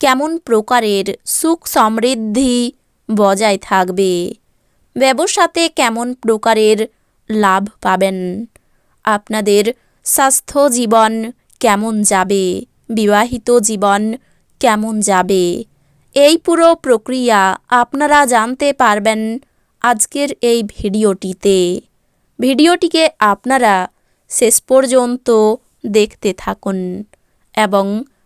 কেমন প্রকারের সুখ সমৃদ্ধি বজায় থাকবে? ব্যবসাতে কেমন প্রকারের লাভ পাবেন? আপনাদের স্বাস্থ্য জীবন কেমন যাবে? বিবাহিত জীবন কেমন যাবে? এই পুরো প্রক্রিয়া আপনারা জানতে পারবেন আজকের এই ভিডিওটিতে। ভিডিওটিকে আপনারা শেষ পর্যন্ত দেখতে থাকুন এবং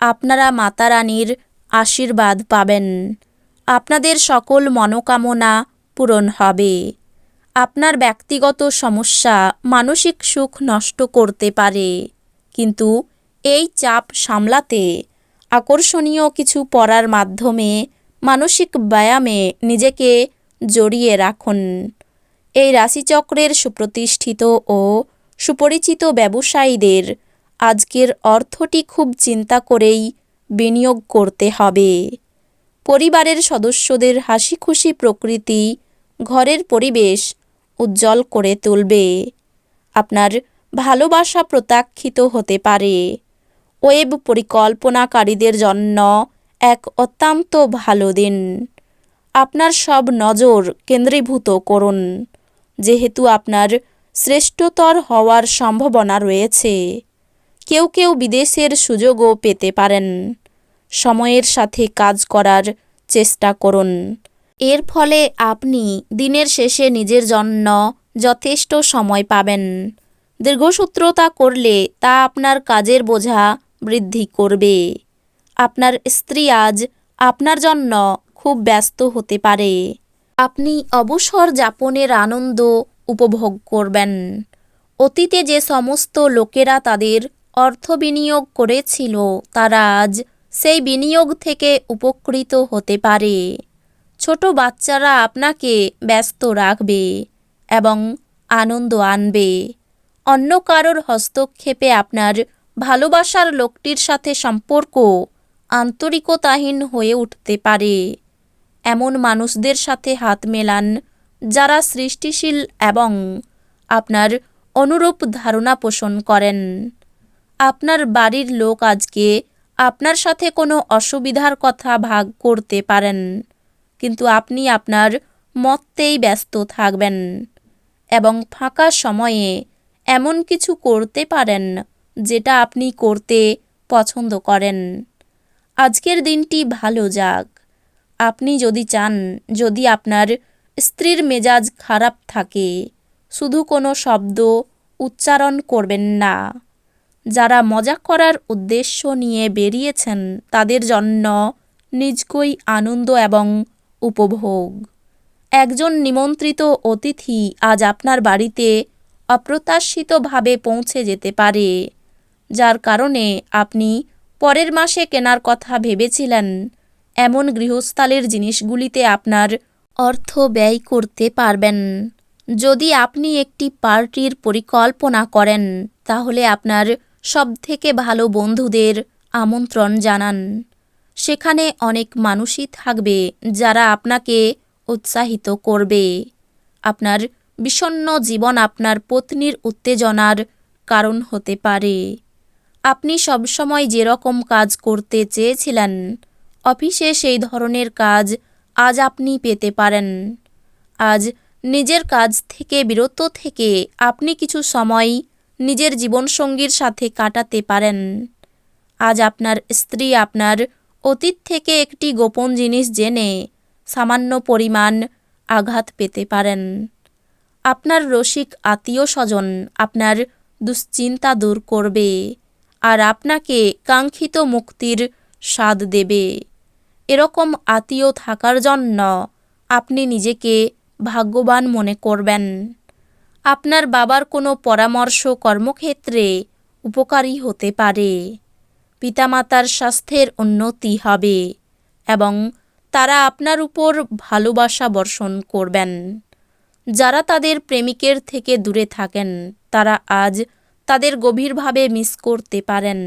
আপনারা মাতারানীর আশীর্বাদ পাবেন। আপনাদের সকল মনোকামনা পূরণ হবে। আপনার ব্যক্তিগত সমস্যা মানসিক সুখ নষ্ট করতে পারে। কিন্তু এই চাপ সামলাতে আকর্ষণীয় কিছু পড়ার মাধ্যমে মানসিক ব্যায়ামে নিজেকে জড়িয়ে রাখুন। এই রাশিচক্রের সুপ্রতিষ্ঠিত ও সুপরিচিত ব্যবসায়ীদের আজকের অর্থটি খুব চিন্তা করেই বিনিয়োগ করতে হবে। পরিবারের সদস্যদের হাসি খুশি প্রকৃতি ঘরের পরিবেশ উজ্জ্বল করে তুলবে। আপনার ভালোবাসা প্রত্যাখ্যিত হতে পারে। ওয়েব পরিকল্পনাকারীদের জন্য এক অত্যন্ত ভালো দিন। আপনার সব নজর কেন্দ্রীভূত করুন। যেহেতু আপনার শ্রেষ্ঠতর হওয়ার সম্ভাবনা রয়েছে। কেউ কেউ বিদেশের সুযোগও পেতে পারেন। সময়ের সাথে কাজ করার চেষ্টা করুন। এর ফলে আপনি দিনের শেষে নিজের জন্য যথেষ্ট সময় পাবেন। দীর্ঘসূত্রতা করলে তা আপনার কাজের বোঝা বৃদ্ধি করবে। আপনার স্ত্রী আজ আপনার জন্য খুব ব্যস্ত হতে পারে। আপনি অবসর যাপনের আনন্দ উপভোগ করবেন। অতীতে যে সমস্ত লোকেরা তাদের অর্থ বিনিয়োগ করেছিল। তারা আজ সেই বিনিয়োগ থেকে উপকৃত হতে পারে। ছোট বাচ্চারা আপনাকে ব্যস্ত রাখবে এবং আনন্দ আনবে। অন্য কারোর হস্তক্ষেপে আপনার ভালোবাসার লোকটির সাথে সম্পর্ক আন্তরিকতাহীন হয়ে উঠতে পারে। এমন মানুষদের সাথে হাত মেলান যারা সৃষ্টিশীল এবং আপনার অনুরূপ ধারণা পোষণ করেন। আপনার বাড়ির লোক আজকে আপনার সাথে কোনো অসুবিধার কথা ভাগ করতে পারেন, কিন্তু আপনি আপনার মতেই ব্যস্ত থাকবেন এবং ফাঁকা সময়ে এমন কিছু করতে পারেন যেটা আপনি করতে পছন্দ করেন। আজকের দিনটি ভালো যাক। আপনি যদি চান, যদি আপনার স্ত্রীর মেজাজ খারাপ থাকে, শুধু কোনো শব্দ উচ্চারণ করবেন না। যারা মজা করার উদ্দেশ্য নিয়ে বেরিয়েছেন, তাদের জন্য নিজকই আনন্দ এবং উপভোগ। একজন নিমন্ত্রিত অতিথি আজ আপনার বাড়িতে অপ্রত্যাশিতভাবে পৌঁছে যেতে পারে, যার কারণে আপনি পরের মাসে কেনার কথা ভেবেছিলেন। এমন গৃহস্থালের জিনিসগুলিতে আপনার অর্থ ব্যয় করতে পারবেন। যদি আপনি একটি পার্টির পরিকল্পনা করেন, তাহলে আপনার সবথেকে ভালো বন্ধুদের আমন্ত্রণ জানান। সেখানে অনেক মানুষই থাকবে যারা আপনাকে উৎসাহিত করবে। আপনার বিষণ্ন জীবন আপনার পত্নীর উত্তেজনার কারণ হতে পারে। আপনি সবসময় যেরকম কাজ করতে চেয়েছিলেন, অফিসে সেই ধরনের কাজ আজ আপনি পেতে পারেন। আজ নিজের কাজ থেকে বিরত থেকে আপনি কিছু সময় নিজের জীবনসঙ্গীর সাথে কাটাতে পারেন। আজ আপনার স্ত্রী আপনার অতীত থেকে একটি গোপন জিনিস জেনে সামান্য পরিমাণ আঘাত পেতে পারেন। আপনার রসিক আত্মীয় স্বজন আপনার দুশ্চিন্তা দূর করবে আর আপনাকে কাঙ্ক্ষিত মুক্তির স্বাদ দেবে। এরকম আত্মীয় থাকার জন্য আপনি নিজেকে ভাগ্যবান মনে করবেন। আপনার বাবার কোনো পরামর্শ কর্মক্ষেত্রে উপকারী হতে পারে। পিতামাতার স্বাস্থ্যের উন্নতি হবে এবং তারা আপনার উপর ভালোবাসা বর্ষণ করবেন। যারা তাদের প্রেমিকের থেকে দূরে থাকেন, তারা আজ তাদের গভীরভাবে মিস করতে পারেন।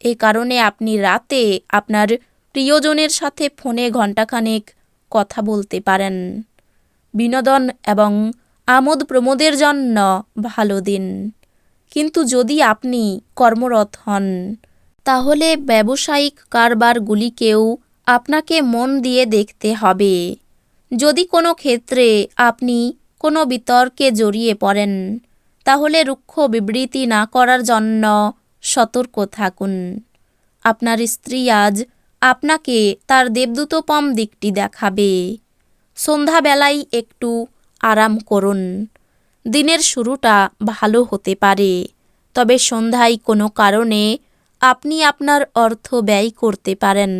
এ কারণে আপনি রাতে আপনার প্রিয়জনের সাথে ফোনে ঘণ্টাখানেক কথা বলতে পারেন। বিনোদন এবং আমোদ প্রমোদের জন্য ভালো দিন। কিন্তু যদি আপনি কর্মরত হন, তাহলে ব্যবসায়িক কারবারগুলিকেও আপনাকে মন দিয়ে দেখতে হবে। যদি কোনো ক্ষেত্রে আপনি কোনো বিতর্কে জড়িয়ে পড়েন, তাহলে রুক্ষ বিবৃতি না করার জন্য সতর্ক থাকুন। আপনার স্ত্রী আজ আপনাকে তার দেবদূতপম দিকটি দেখাবে। সন্ধ্যাবেলায় একটু আরাম করুন। দিনের শুরুটা ভালো হতে পারে, তবে সন্ধ্যায় কোনো কারণে আপনি আপনার অর্থ ব্যয় করতে পারেন,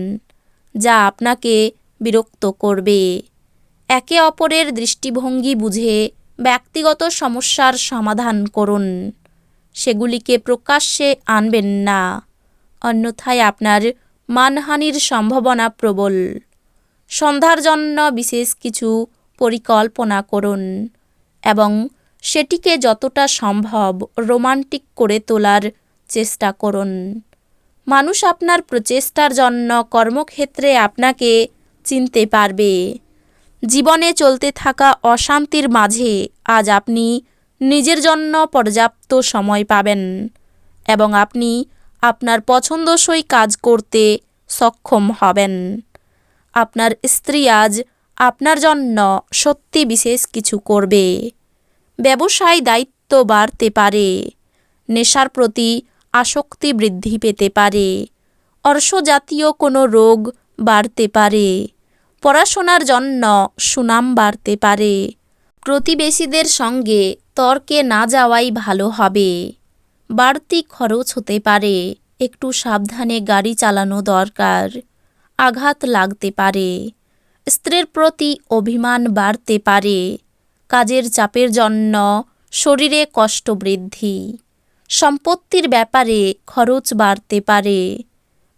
যা আপনাকে বিরক্ত করবে। একে অপরের দৃষ্টিভঙ্গি বুঝে ব্যক্তিগত সমস্যার সমাধান করুন। সেগুলিকে প্রকাশ্যে আনবেন না, অন্যথায় আপনার মানহানির সম্ভাবনা প্রবল। সন্ধ্যার জন্য বিশেষ কিছু পরিকল্পনা করুন এবং সেটিকে যতটা সম্ভব রোমান্টিক করে তোলার চেষ্টা করুন। মানুষ আপনার প্রচেষ্টার জন্য কর্মক্ষেত্রে আপনাকে চিনতে পারবে। জীবনে চলতে থাকা অশান্তির মাঝে আজ আপনি নিজের জন্য পর্যাপ্ত সময় পাবেন এবং আপনি আপনার পছন্দসই কাজ করতে সক্ষম হবেন। আপনার স্ত্রী আজ আপনার জন্য সত্যি বিশেষ কিছু করবে। ব্যবসায় দায়িত্ব বাড়তে পারে। নেশার প্রতি আসক্তি বৃদ্ধি পেতে পারে। অর্শজাতীয় কোনো রোগ বাড়তে পারে। পড়াশোনার জন্য সুনাম বাড়তে পারে। প্রতিবেশীদের সঙ্গে তর্কে না যাওয়াই ভালো হবে। বাড়তি খরচ হতে পারে। একটু সাবধানে গাড়ি চালানো দরকার। আঘাত লাগতে পারে। স্ত্রীর প্রতি অভিমান বাড়তে পারে। কাজের চাপের জন্য শরীরে কষ্ট বৃদ্ধি। সম্পত্তির ব্যাপারে খরচ বাড়তে পারে।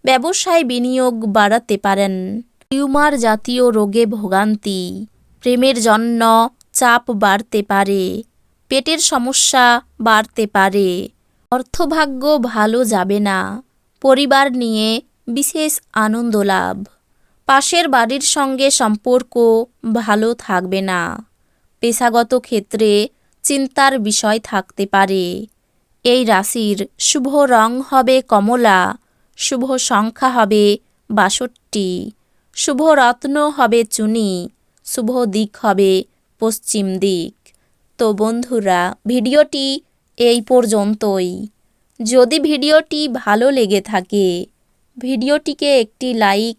ব্যবসায় বিনিয়োগ বাড়াতে পারেন। টিউমার জাতীয় রোগে ভোগান্তি। প্রেমের জন্য চাপ বাড়তে পারে। পেটের সমস্যা বাড়তে পারে। অর্থভাগ্য ভালো যাবে না। পরিবার নিয়ে বিশেষ আনন্দ লাভ। পাশের বাড়ির সঙ্গে সম্পর্ক ভালো থাকবে না। পেশাগত ক্ষেত্রে চিন্তার বিষয় থাকতে পারে। এই রাশির শুভ রং হবে কমলা, শুভ সংখ্যা হবে বাষট্টি, শুভ রত্ন হবে চুনি, শুভ দিক হবে পশ্চিম দিক। তো বন্ধুরা, ভিডিওটি এই পর্যন্তই। যদি ভিডিওটি ভালো লেগে থাকে, ভিডিওটিকে একটি লাইক